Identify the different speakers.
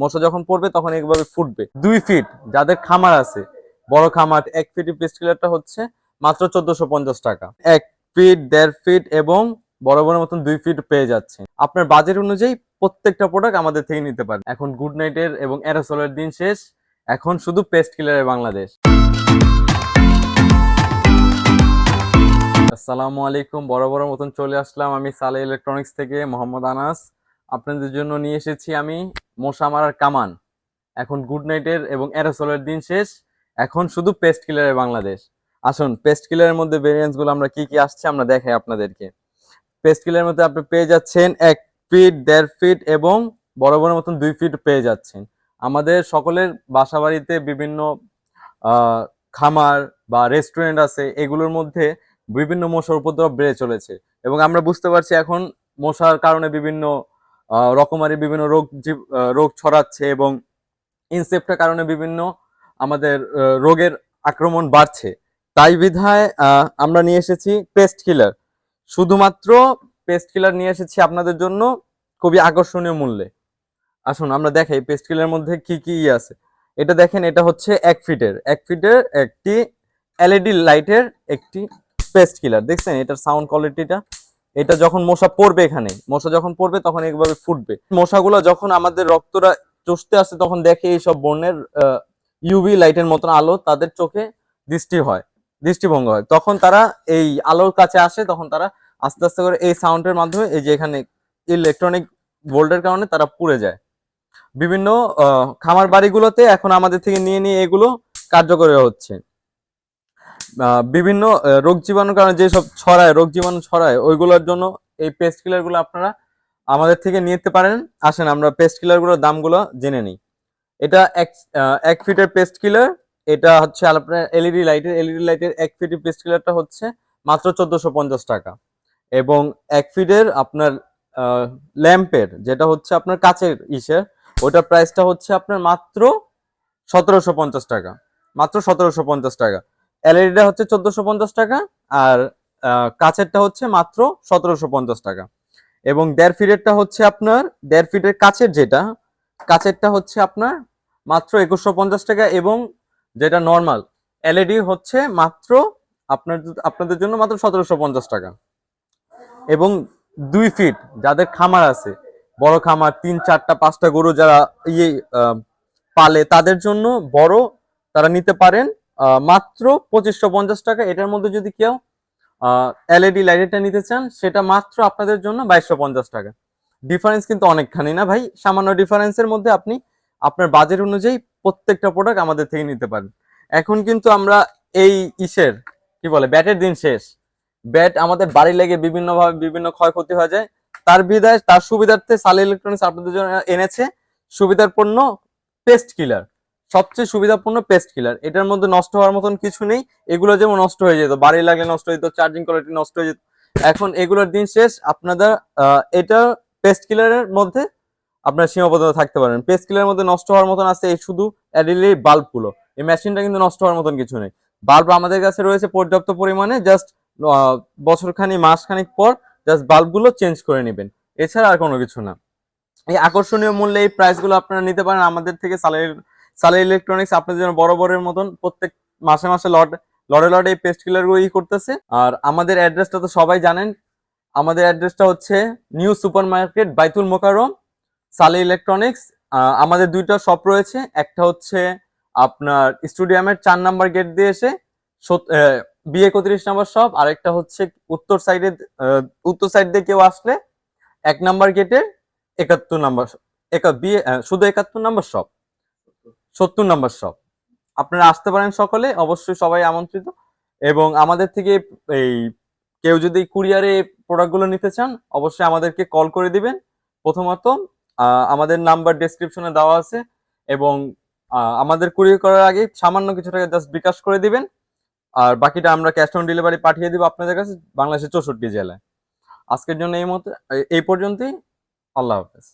Speaker 1: মশা যখন পড়বে তখন এইভাবে ফুটবে। দুই ফিট যাদের খামার আছে, বড় খামার, এক ফিট পেস্ট কিলারটা হচ্ছে মাত্র চোদ্দশো পঞ্চাশ টাকা। এক ফিট দেড় ফিট এবং বড় বড় মতন দুই ফিট পেয়ে যাচ্ছে। আপনার বাজেট অনুযায়ী প্রত্যেকটা প্রোডাক্ট আমাদের থেকে নিতে পারেন। এখন গুড নাইটের এবং অ্যারোসলের দিন শেষ। এখন শুধু পেস্ট কিলারের বাংলাদেশ। আসসালামু আলাইকুম। বড় বড় মতন চলে আসলাম আমি সালে ইলেকট্রনিক্স থেকে, মোহাম্মদ আনাস। আপনাদের জন্য নিয়ে এসেছি আমি মশা মারার কামান। এখন গুড নাইটের এবং অ্যারোসলের দিন শেষ। এখন শুধু পেস্ট কিলারের বাংলাদেশ। আসুন পেস্ট কিলারের মধ্যে ভেরিয়েন্টসগুলো আমরা কি কি আসছে আমরা দেখাই আপনাদেরকে। পেস্ট কিলারের মধ্যে আপনি পেয়ে যাচ্ছেন এক ফিট দেড় ফিট এবং বড় বড় মতন দুই ফিট পেয়ে যাচ্ছেন। আমাদের সকলের বাসা বাড়িতে বিভিন্ন খামার বা রেস্টুরেন্ট আছে, এগুলোর মধ্যে বিভিন্ন মশার উপদ্রব বেড়ে চলেছে। এবং আমরা বুঝতে পারছি এখন মশার কারণে বিভিন্ন রকমারি বিভিন্ন রোগ রোগ ছড়াচ্ছে এবং ইনসেপ্টের কারণে বিভিন্ন আমাদের রোগের আক্রমণ বাড়ছে। তাই বিধায় আমরা নিয়ে এসেছি পেস্ট কিলার। শুধুমাত্র পেস্ট কিলার নিয়ে এসেছি আপনাদের জন্য খুবই আকর্ষণীয় মূল্যে। আসুন, আমরা দেখাই পেস্ট কিলার মধ্যে কি কি আছে। এটা দেখেন, এটা হচ্ছে এক ফিটের। এক ফিটের একটি এলইডি লাইটের একটি পেস্ট কিলার। দেখছেন, এটার সাউন্ড কোয়ালিটিটা? এটা যখন মশা পড়বে এখানে, মশা যখন পড়বে তখন এইভাবে ফুটবে। মশাগুলো যখন আমাদের রক্তটা চষতে আসে তখন দেখে এইসব বর্ণের ইউভি লাইটের মতন আলো তাদের চোখে দৃষ্টি হয়, দৃষ্টিভঙ্গ হয়। তখন তারা এই আলোর কাছে আসে, তখন তারা আস্তে আস্তে করে এই সাউন্ডের মাধ্যমে এই যে এখানে ইলেকট্রনিক ভোল্টের কারণে তারা পুড়ে যায়। বিভিন্ন খামার বাড়িগুলোতে এখন আমাদের থেকে নিয়ে নিয়ে এগুলো কার্যকরী হচ্ছে। বিভিন্ন রোগ জীবাণুর কারণে যেসব ছড়ায়, রোগ জীবাণু ছড়ায়, ওইগুলোর জন্য এই পেস্ট কিলারগুলো আপনারা আমাদের থেকে নিতে পারেন। আসেন, আমরা পেস্ট কিলারগুলোর দামগুলো জেনে নিই। এটা এক এক ফিটের পেস্ট কিলার এটা হচ্ছে আপনার এলইডি লাইটের এলইডি লাইটের এক ফিটের পেস্ট কিলারটা হচ্ছে মাত্র চোদ্দশো পঞ্চাশ টাকা। এবং এক ফিটের আপনার ল্যাম্পের যেটা হচ্ছে আপনার কাচের ইসের ওটার প্রাইসটা হচ্ছে আপনার মাত্র সতেরোশো পঞ্চাশ টাকা। মাত্র সতেরোশো পঞ্চাশ টাকা। এলইডিটা হচ্ছে চোদ্দশো পঞ্চাশ টাকা আর আহ, কাচেরটা হচ্ছে মাত্র সতেরোশো পঞ্চাশ টাকা। এবং দেড় ফিটেরটা হচ্ছে আপনার দেড় ফিটের কাচের যেটা কাচেরটা হচ্ছে আপনার মাত্র একুশশো পঞ্চাশ টাকা এবং যেটা নর্মাল এলইডি হচ্ছে মাত্র আপনার আপনাদের জন্য মাত্র সতেরোশো পঞ্চাশ টাকা। এবং দুই ফিট যাদের খামার আছে বড় খামার তিন চারটা পাঁচটা গরু যারা ইয়ে পালে তাদের জন্য বড় তারা নিতে পারেন মাত্র পঁচিশশো পঞ্চাশ টাকা। এটার মধ্যে যদি কেউ এলইডি লাইটটা নিতে চান, সেটা মাত্র আপনাদের জন্য বাইশশো পঞ্চাশ টাকা। ডিফারেন্স কিন্তু অনেকখানি না ভাই। সামান্য ডিফারেন্সের মধ্যে আপনি আপনার বাজেট অনুযায়ী প্রত্যেকটা প্রোডাক্ট আমাদের থেকে নিতে পারেন। এখন কিন্তু আমরা এই ইসের, কি বলে ব্যাটের দিন শেষ। ব্যাট আমাদের বাড়ি লেগে বিভিন্নভাবে বিভিন্ন ক্ষয়ক্ষতি হয়ে যায়। তার বিদায়, তার সুবিধার্থে সালে ইলেকট্রনিক্স আপনাদের জন্য এনেছে। সুবিধার পণ্য পেস্ট কিলার সবচেয়ে সুবিধাপূর্ণ পেস্ট কিলার এটার মধ্যে নষ্ট হওয়ার মতন কিছু নেই। এগুলো যেমন নষ্ট হয়ে যেত, বাড়ি লাগলে নষ্ট হয়ে যেত চার্জিং কোয়ালিটি নষ্ট হয়ে যেত। এখন এগুলোর দিন শেষ আপনাদের এটা পেস্ট কিলারের মধ্যে আপনার সীমাবদ্ধতা থাকতে পারেন। পেস্ট কিলারের মধ্যে নষ্ট হওয়ার মতন আছে এই শুধু অ্যাডিলি বাল্বগুলো এই মেশিনটা কিন্তু নষ্ট হওয়ার মতন কিছু নেই। বাল্ব আমাদের কাছে রয়েছে পর্যাপ্ত পরিমাণে জাস্ট বছরখানি, মাসখানিক পর জাস্ট বাল্বগুলো চেঞ্জ করে নেবেন। এছাড়া আর কোনো কিছু না। এই আকর্ষণীয় মূল্যে এই প্রাইসগুলো আপনারা নিতে পারেন। আমাদের থেকে সালের সালের ইলেকট্রনিক্স আপনাদের জন্য বড় বড়ের মতন প্রত্যেক মাসে মাসে লট লড়ে লড়ে এই পেস্ট কিলারগুলো ই করতেছে। আর আমাদের অ্যাড্রেসটা তো সবাই জানেন। আমাদের অ্যাড্রেসটা হচ্ছে নিউ সুপার মার্কেট বাইতুল মোকারম সালে ইলেকট্রনিক্স আমাদের দুইটা শপ রয়েছে। একটা হচ্ছে আপনার স্টুডিয়ামের চার নাম্বার গেট দিয়ে এসে বি একত্রিশ নাম্বার শপ আরেকটা হচ্ছে উত্তর সাইডে উত্তর সাইড দিয়ে কেউ আসলে এক নাম্বার গেটের একাত্তর নাম্বার একা বিয়ে শুধু একাত্তর নাম্বার শপ সত্তর নাম্বার শপ আপনারা আসতে পারেন সকলে, অবশ্যই সবাই আমন্ত্রিত। এবং আমাদের থেকে এই কেউ যদি কুরিয়ারে প্রোডাক্টগুলো নিতে চান, অবশ্যই আমাদেরকে কল করে দিবেন। প্রথমত আমাদের নাম্বার ডেসক্রিপশনে দেওয়া আছে এবং আমাদের কুরিয়ার করার আগে সামান্য কিছু টাকা জাস্ট বিকাশ করে দিবেন। আর বাকিটা আমরা ক্যাশ অন ডেলিভারি পাঠিয়ে দিব আপনাদের কাছে বাংলাদেশের চৌষট্টি জেলায়। আজকের জন্য এই মতো এই পর্যন্তই। আল্লাহ হাফেজ।